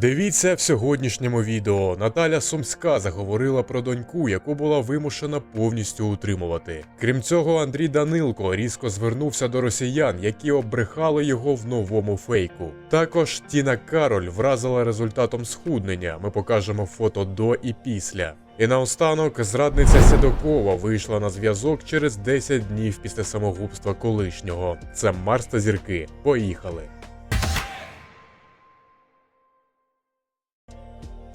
Дивіться в сьогоднішньому відео. Наталя Сумська заговорила про доньку, яку була вимушена повністю утримувати. Крім цього, Андрій Данилко різко звернувся до росіян, які обрехали його в новому фейку. Також Тіна Кароль вразила результатом схуднення. Ми покажемо фото до і після. І наостанок зрадниця Сідокова вийшла на зв'язок через 10 днів після самогубства колишнього. Це Марс та зірки. Поїхали.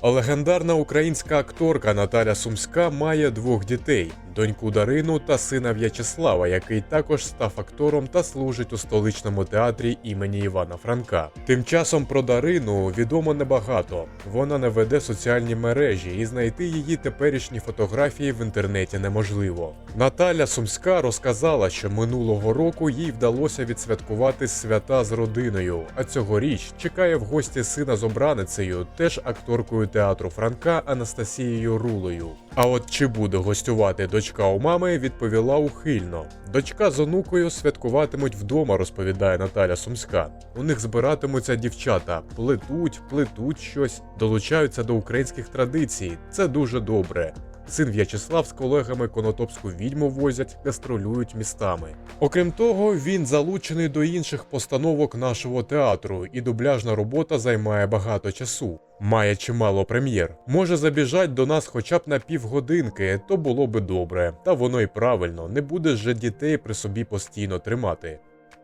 Легендарна українська акторка Наталя Сумська має двох дітей: доньку Дарину та сина В'ячеслава, який також став актором та служить у столичному театрі імені Івана Франка. Тим часом про Дарину відомо небагато. Вона не веде соціальні мережі, і знайти її теперішні фотографії в інтернеті неможливо. Наталя Сумська розказала, що минулого року їй вдалося відсвяткувати свята з родиною, а цьогоріч чекає в гості сина з обраницею, теж акторкою театру Франка Анастасією Рулою. А от чи буде гостювати дочка у мами, відповіла ухильно. Дочка з онукою святкуватимуть вдома, розповідає Наталя Сумська. У них збиратимуться дівчата, плетуть, плетуть щось, долучаються до українських традицій. Це дуже добре. Син В'ячеслав з колегами конотопську відьму возять, гастролюють містами. Окрім того, він залучений до інших постановок нашого театру, і дубляжна робота займає багато часу. Має чимало прем'єр. Може забіжать до нас хоча б на півгодинки, то було би добре. Та воно й правильно, не буде же дітей при собі постійно тримати.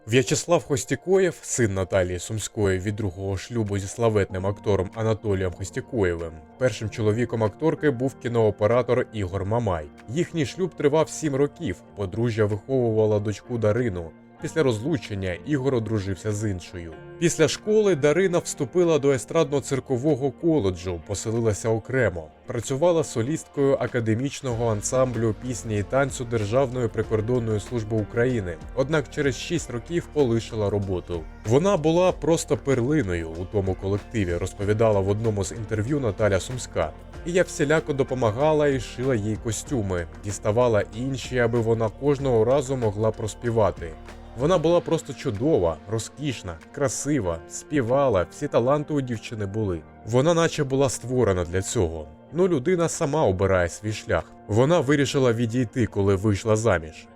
В'ячеслав Хостікоєв, син Наталії Сумської від другого шлюбу зі славетним актором Анатолієм Хостікоєвим. Першим чоловіком акторки був кінооператор Ігор Мамай. Їхній шлюб тривав сім років. Подружжя виховувала дочку Дарину. Після розлучення Ігор одружився з іншою. Після школи Дарина вступила до естрадно-циркового коледжу, поселилася окремо. Працювала солісткою академічного ансамблю пісні і танцю Державної прикордонної служби України. Однак через 6 років полишила роботу. Вона була просто перлиною у тому колективі, розповідала в одному з інтерв'ю Наталя Сумська. І я всіляко допомагала і шила їй костюми, діставала інші, аби вона кожного разу могла проспівати. Вона була просто чудова, розкішна, красива, співала, всі таланти у дівчини були. Вона наче була створена для цього. Ну, людина сама обирає свій шлях. Вона вирішила відійти, коли вийшла заміж.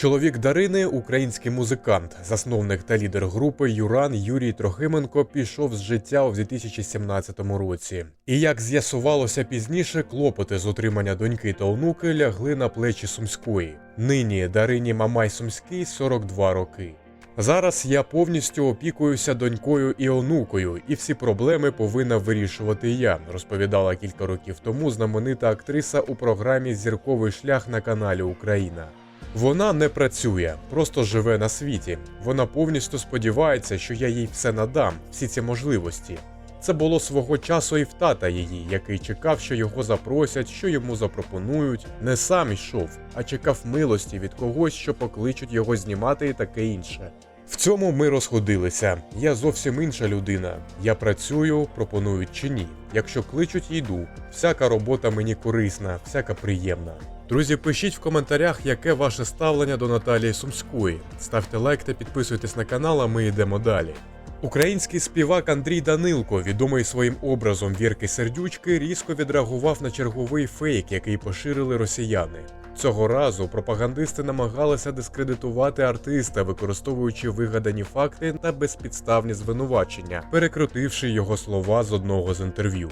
Чоловік Дарини, український музикант, засновник та лідер групи Юран Юрій Трохименко пішов з життя у 2017 році. І як з'ясувалося пізніше, клопоти з утримання доньки та онуки лягли на плечі Сумської. Нині Дарині Мамай Сумський 42 роки. Зараз я повністю опікуюся донькою і онукою, і всі проблеми повинна вирішувати я, розповідала кілька років тому знаменита актриса у програмі Зірковий шлях на каналі Україна. Вона не працює, просто живе на світі. Вона повністю сподівається, що я їй все надам, всі ці можливості. Це було свого часу і в тата її, який чекав, що його запросять, що йому запропонують. Не сам йшов, а чекав милості від когось, що покличуть його знімати і таке інше. В цьому ми розходилися. Я зовсім інша людина. Я працюю, пропонують чи ні. Якщо кличуть, йду. Всяка робота мені корисна, всяка приємна. Друзі, пишіть в коментарях, яке ваше ставлення до Наталії Сумської. Ставте лайк та підписуйтесь на канал, а ми йдемо далі. Український співак Андрій Данилко, відомий своїм образом Вірки Сердючки, різко відреагував на черговий фейк, який поширили росіяни. Цього разу пропагандисти намагалися дискредитувати артиста, використовуючи вигадані факти та безпідставні звинувачення, перекрутивши його слова з одного з інтерв'ю.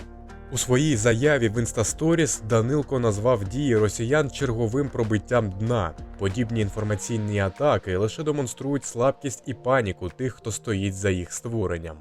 У своїй заяві в Інстасторіс Данилко назвав дії росіян черговим пробиттям дна. Подібні інформаційні атаки лише демонструють слабкість і паніку тих, хто стоїть за їх створенням.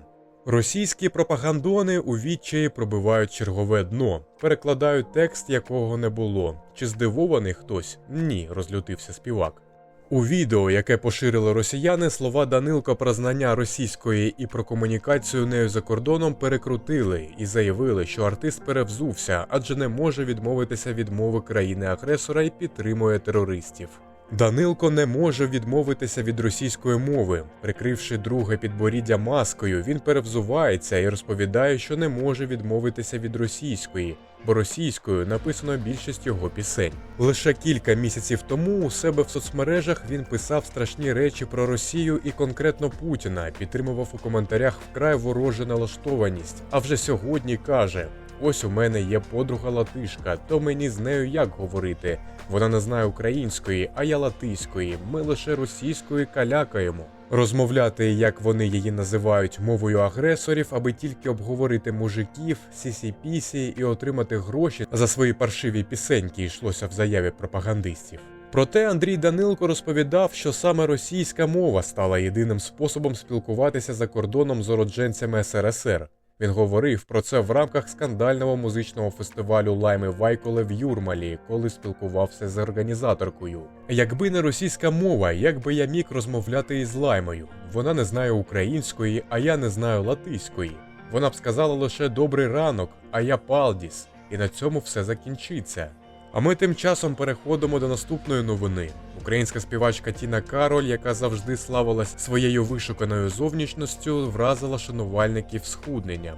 Російські пропагандони у відчаї пробивають чергове дно, перекладають текст, якого не було. Чи здивований хтось? Ні, розлютився співак. У відео, яке поширили росіяни, слова Данилка про знання російської і про комунікацію нею за кордоном перекрутили і заявили, що артист перевзувся, адже не може відмовитися від мови країни-агресора і підтримує терористів. Данилко не може відмовитися від російської мови. Прикривши друге підборіддя маскою, він перевзувається і розповідає, що не може відмовитися від російської, бо російською написано більшість його пісень. Лише кілька місяців тому у себе в соцмережах він писав страшні речі про Росію і конкретно Путіна, підтримував у коментарях вкрай ворожу налаштованість. А вже сьогодні каже: Ось у мене є подруга латишка, то мені з нею як говорити. Вона не знає української, а я латиської. Ми лише російською калякаємо. Розмовляти, як вони її називають, мовою агресорів, аби тільки обговорити мужиків, сісі-пісі і отримати гроші за свої паршиві пісеньки, йшлося в заяві пропагандистів. Проте Андрій Данилко розповідав, що саме російська мова стала єдиним способом спілкуватися за кордоном з уродженцями СРСР. Він говорив про це в рамках скандального музичного фестивалю Лайми Вайколе в Юрмалі, коли спілкувався з організаторкою. Якби не російська мова, як би я міг розмовляти із лаймою? Вона не знає української, а я не знаю латиської. Вона б сказала лише добрий ранок, а я палдіс, і на цьому все закінчиться. А ми тим часом переходимо до наступної новини. Українська співачка Тіна Кароль, яка завжди славилась своєю вишуканою зовнішністю, вразила шанувальників схудненням.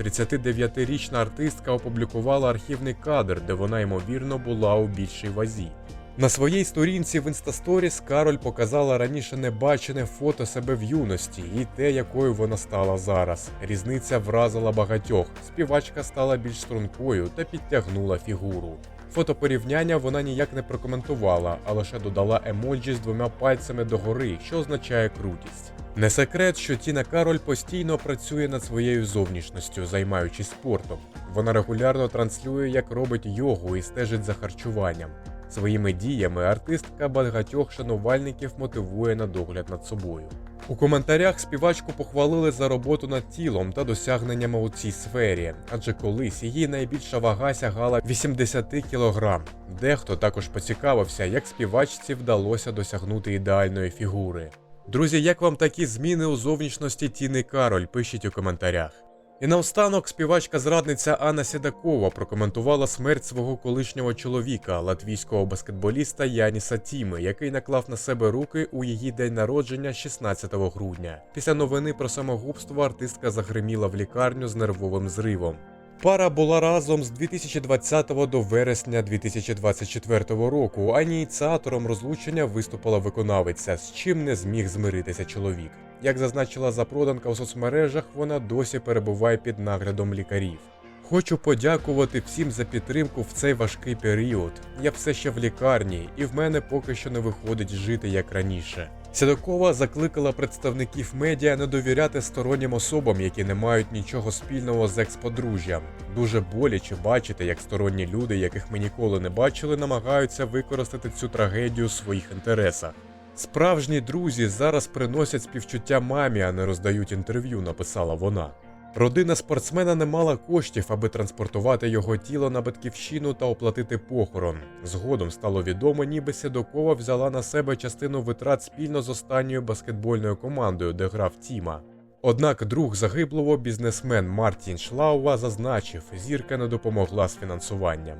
39-річна артистка опублікувала архівний кадр, де вона ймовірно була у більшій вазі. На своїй сторінці в інстасторіс Кароль показала раніше небачене фото себе в юності і те, якою вона стала зараз. Різниця вразила багатьох. Співачка стала більш стрункою та підтягнула фігуру. Фото порівняння вона ніяк не прокоментувала, а лише додала емоджі з двома пальцями догори, що означає крутість. Не секрет, що Тіна Кароль постійно працює над своєю зовнішністю, займаючись спортом. Вона регулярно транслює, як робить йогу і стежить за харчуванням. Своїми діями артистка багатьох шанувальників мотивує на догляд над собою. У коментарях співачку похвалили за роботу над тілом та досягненнями у цій сфері, адже колись її найбільша вага сягала 80 кг. Дехто також поцікавився, як співачці вдалося досягнути ідеальної фігури. Друзі, як вам такі зміни у зовнішності Тіни Кароль? Пишіть у коментарях. І наостанок співачка-зрадниця Анна Сідакова прокоментувала смерть свого колишнього чоловіка, латвійського баскетболіста Яніса Тіми, який наклав на себе руки у її день народження 16 грудня. Після новини про самогубство артистка загриміла в лікарню з нервовим зривом. Пара була разом з 2020 до вересня 2024 року, а ініціатором розлучення виступила виконавиця, з чим не зміг змиритися чоловік. Як зазначила запроданка у соцмережах, вона досі перебуває під наглядом лікарів. Хочу подякувати всім за підтримку в цей важкий період. Я все ще в лікарні, і в мене поки що не виходить жити як раніше. Сідокова закликала представників медіа не довіряти стороннім особам, які не мають нічого спільного з експодружжям. Дуже боляче бачити, як сторонні люди, яких ми ніколи не бачили, намагаються використати цю трагедію у своїх інтересах. Справжні друзі зараз приносять співчуття мамі, а не роздають інтерв'ю, написала вона. Родина спортсмена не мала коштів, аби транспортувати його тіло на батьківщину та оплатити похорон. Згодом стало відомо, ніби Сідокова взяла на себе частину витрат спільно з останньою баскетбольною командою, де грав Тіма. Однак друг загиблого бізнесмен Мартін Шлауа зазначив, зірка не допомогла з фінансуванням.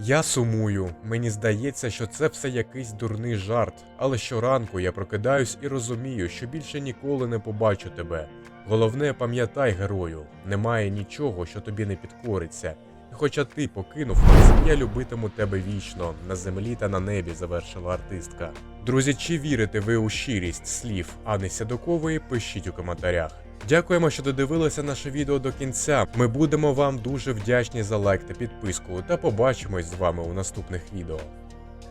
Я сумую, мені здається, що це все якийсь дурний жарт, але щоранку я прокидаюсь і розумію, що більше ніколи не побачу тебе. Головне, пам'ятай, герою, немає нічого, що тобі не підкориться. І хоча ти покинув нас, я любитиму тебе вічно, на землі та на небі, завершила артистка. Друзі, чи вірите ви у щирість слів Анни Сядокової, пишіть у коментарях. Дякуємо, що додивилися наше відео до кінця. Ми будемо вам дуже вдячні за лайк та підписку, та побачимось з вами у наступних відео.